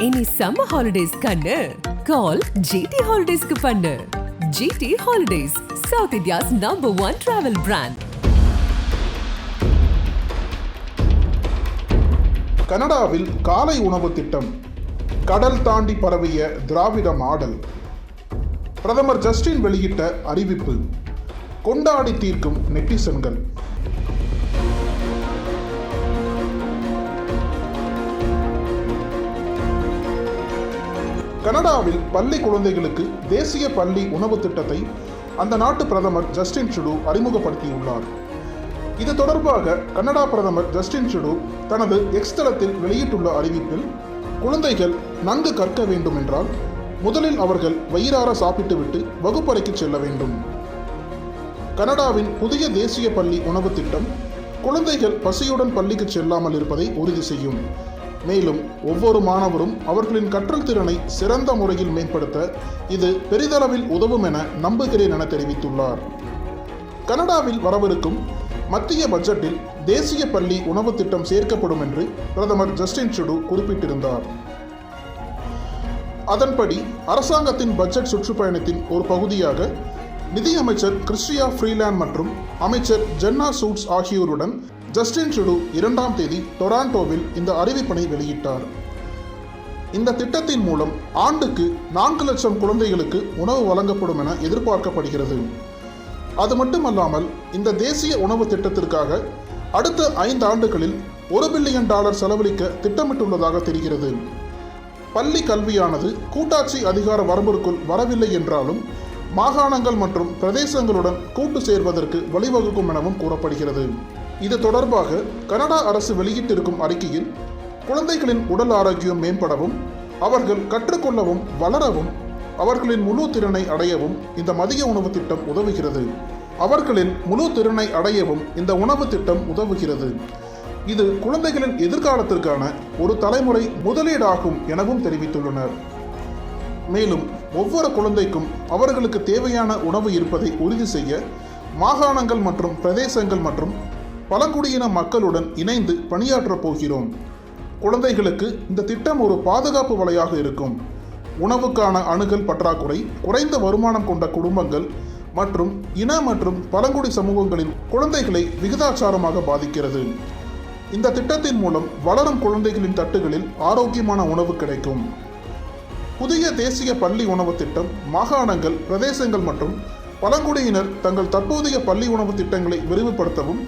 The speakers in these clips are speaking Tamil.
இனி சம்மர் ஹாலிடேஸ் கண்ணு. கால் ஜிடி ஹாலிடேஸ்க்கு பண்ணு. GT holidays south India's number one travel brand கனடாவில் காலை உணவு திட்டம். கடல் தாண்டி பரவிய திராவிட மாடல். பிரதமர் ஜஸ்டின் வெளியிட்ட அறிவிப்பு. கொண்டாடி தீர்க்கும் நெட்டிசன்கள். கனடாவில் பள்ளி குழந்தைகளுக்கு தேசிய பள்ளி உணவு திட்டத்தை அந்த நாட்டு பிரதமர் ஜஸ்டின் ட்ரூடோ அறிமுகப்படுத்தியுள்ளார். இது தொடர்பாக கனடா பிரதமர் ஜஸ்டின் ட்ரூடோ தனது எக்ஸ் தளத்தில் வெளியிட்டுள்ள அறிவிப்பில் குழந்தைகள் நன்கு கற்க வேண்டும் என்றால் முதலில் அவர்கள் வயிறார சாப்பிட்டுவிட்டு வகுப்பறைக்கு செல்ல வேண்டும். கனடாவின் புதிய தேசிய பள்ளி உணவு திட்டம் குழந்தைகள் பசியுடன் பள்ளிக்கு செல்லாமல் இருப்பதை உறுதி செய்யும். மேலும் ஒவ்வொரு மாணவரும் அவர்களின் கற்றல் திறனை சிறந்த முறையில் மேம்படுத்த இது பெரிதளவில் உதவும் என நம்புகிறேன் என தெரிவித்துள்ளார். கனடாவில் வரவிருக்கும் மத்திய பட்ஜெட்டில் தேசிய பள்ளி உணவு திட்டம் சேர்க்கப்படும் என்று பிரதமர் ஜஸ்டின் ட்ரூடோ குறிப்பிட்டிருந்தார். அதன்படி அரசாங்கத்தின் பட்ஜெட் சுற்றுப்பயணத்தின் ஒரு பகுதியாக நிதியமைச்சர் கிறிஸ்டியா ஃப்ரீலேண்ட் மற்றும் அமைச்சர் ஜென்னா சூட்ஸ் ஆகியோருடன் ஜஸ்டின் ட்ரூடோ இரண்டாம் தேதி டொராண்டோவில் இந்த அறிவிப்பினை வெளியிட்டார். இந்த திட்டத்தின் மூலம் ஆண்டுக்கு நான்கு லட்சம் குழந்தைகளுக்கு உணவு வழங்கப்படும் என எதிர்பார்க்கப்படுகிறது. அது மட்டுமல்லாமல் இந்த தேசிய உணவு திட்டத்திற்காக அடுத்த ஐந்து ஆண்டுகளில் ஒரு பில்லியன் டாலர் செலவழிக்க திட்டமிட்டுள்ளதாக தெரிகிறது. பள்ளி கல்வியானது கூட்டாட்சி அதிகார வரம்பிற்குள் வரவில்லை என்றாலும் மாகாணங்கள் மற்றும் பிரதேசங்களுடன் கூட்டு சேர்வதற்கு வழிவகுக்கும் எனவும் கூறப்படுகிறது. இது தொடர்பாக கனடா அரசு வெளியிட்டிருக்கும் அறிக்கையில் குழந்தைகளின் உடல் ஆரோக்கியம் மேம்படவும் அவர்கள் கற்றுக்கொள்ளவும் வளரவும் அவர்களின் முழு திறனை அடையவும் இந்த மதிய உணவு திட்டம் உதவுகிறது. அவர்களின் முழு திறனை அடையவும் இந்த உணவு திட்டம் உதவுகிறது. இது குழந்தைகளின் எதிர்காலத்திற்கான ஒரு தலைமுறை முதலீடாகும் எனவும் தெரிவித்துள்ளனர். மேலும் ஒவ்வொரு குழந்தைக்கும் அவர்களுக்கு தேவையான உணவு இருப்பதை உறுதி செய்ய மாகாணங்கள் மற்றும் பிரதேசங்கள் மற்றும் பழங்குடியின மக்களுடன் இணைந்து பணியாற்றப் போகிறோம். குழந்தைகளுக்கு இந்த திட்டம் ஒரு பாதுகாப்பு வலையாக இருக்கும். உணவுக்கான அணுகல் பற்றாக்குறை குறைந்த வருமானம் கொண்ட குடும்பங்கள் மற்றும் இன மற்றும் பழங்குடி சமூகங்களின் குழந்தைகளை விகிதாச்சாரமாக பாதிக்கிறது. இந்த திட்டத்தின் மூலம் வளரும் குழந்தைகளின் தட்டுகளில் ஆரோக்கியமான உணவு கிடைக்கும். புதிய தேசிய பள்ளி உணவு திட்டம் மாகாணங்கள் பிரதேசங்கள் மற்றும் பழங்குடியினர் தங்கள் தற்போதைய பள்ளி உணவு திட்டங்களை விரிவுபடுத்தவும்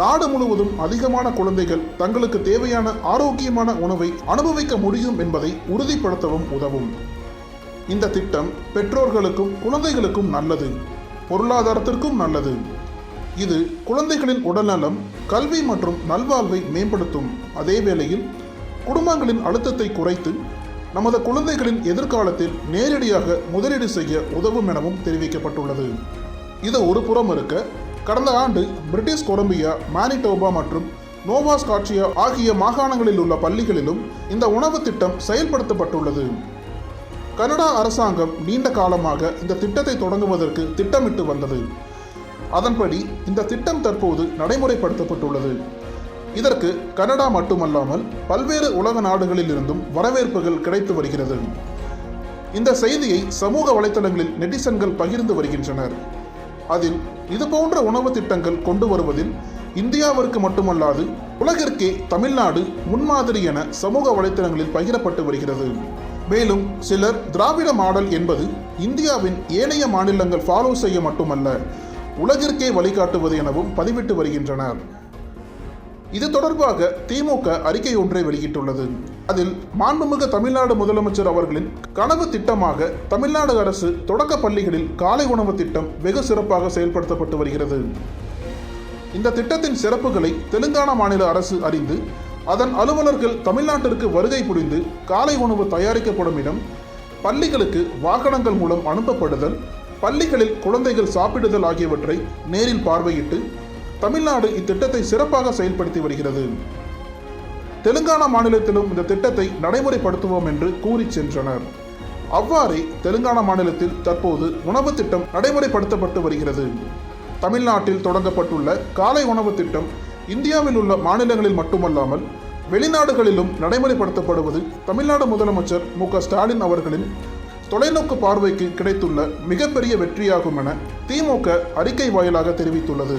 நாடு முழுவதும் அதிகமான குழந்தைகள் தங்களுக்கு தேவையான ஆரோக்கியமான உணவை அனுபவிக்க முடியும் என்பதை உறுதிப்படுத்தவும் உதவும். இந்த திட்டம் பெற்றோர்களுக்கும் குழந்தைகளுக்கும் நல்லது. பொருளாதாரத்திற்கும் நல்லது. இது குழந்தைகளின் உடல்நலம் கல்வி மற்றும் நல்வாழ்வை மேம்படுத்தும். அதே வேளையில் குடும்பங்களின் அழுத்தத்தை குறைத்து நமது குழந்தைகளின் எதிர்காலத்தில் நேரடியாக முதலீடு செய்ய உதவும் எனவும் தெரிவிக்கப்பட்டுள்ளது. இது ஒரு புறம் இருக்க கடந்த ஆண்டு பிரிட்டிஷ் கொலம்பியா மானிடோபா மற்றும் நோவா ஸ்காட்சியா ஆகிய மாகாணங்களில் உள்ள பள்ளிகளிலும் இந்த உணவு திட்டம் செயல்படுத்தப்பட்டுள்ளது. கனடா அரசாங்கம் நீண்ட காலமாக இந்த திட்டத்தை தொடங்குவதற்கு திட்டமிட்டு வந்தது. அதன்படி இந்த திட்டம் தற்போது நடைமுறைப்படுத்தப்பட்டுள்ளது. இதற்கு கனடா மட்டுமல்லாமல் பல்வேறு உலக நாடுகளில் இருந்தும் வரவேற்புகள் கிடைத்து வருகிறது. இந்த செய்தியை சமூக வலைத்தளங்களில் நெட்டிசன்கள் பகிர்ந்து வருகின்றனர். அதில் இதுபோன்ற உணவு திட்டங்கள் கொண்டு வருவதில் இந்தியாவிற்கு மட்டுமல்லாது உலகிற்கே தமிழ்நாடு முன்மாதிரி என சமூக வலைத்தளங்களில் பகிரப்பட்டு வருகிறது. மேலும் சிலர் திராவிட மாடல் என்பது இந்தியாவின் ஏனைய மாநிலங்கள் ஃபாலோ செய்ய மட்டுமல்ல உலகிற்கே வழிகாட்டுவது எனவும் பதிவிட்டு வருகின்றனர். இது தொடர்பாக திமுக அறிக்கை ஒன்றை வெளியிட்டுள்ளது. அதில் மாண்புமிகு தமிழ்நாடு முதலமைச்சர் அவர்களின் கனவு திட்டமாக தமிழ்நாடு அரசு தொடக்க பள்ளிகளில் காலை உணவு திட்டம் வெகு சிறப்பாக செயல்படுத்தப்பட்டு வருகிறது. இந்த திட்டத்தின் சிறப்புகளை தெலுங்கானா மாநில அரசு அறிந்து அதன் அலுவலர்கள் தமிழ்நாட்டிற்கு வருகை புரிந்து காலை உணவு தயாரிக்கப்படும் இடம் பள்ளிகளுக்கு வாகனங்கள் மூலம் அனுப்பப்படுதல் பள்ளிகளில் குழந்தைகள் சாப்பிடுதல் ஆகியவற்றை நேரில் பார்வையிட்டு தமிழ்நாடு இத்திட்டத்தை சிறப்பாக செயல்படுத்தி வருகிறது. தெலுங்கானா மாநிலத்திலும் இந்த திட்டத்தை நடைமுறைப்படுத்துவோம் என்று கூறி சென்றனர். அவ்வாறே தெலுங்கானா மாநிலத்தில் தற்போது உணவு திட்டம் நடைமுறைப்படுத்தப்பட்டு வருகிறது. தமிழ்நாட்டில் தொடங்கப்பட்டுள்ள காலை உணவு திட்டம் இந்தியாவில் உள்ள மாநிலங்களில் மட்டுமல்லாமல் வெளிநாடுகளிலும் நடைமுறைப்படுத்தப்படுவது தமிழ்நாடு முதலமைச்சர் மு க ஸ்டாலின் அவர்களின் தொலைநோக்கு பார்வைக்கு கிடைத்துள்ள மிகப்பெரிய வெற்றியாகும் என திமுக அறிக்கை வாயிலாக தெரிவித்துள்ளது.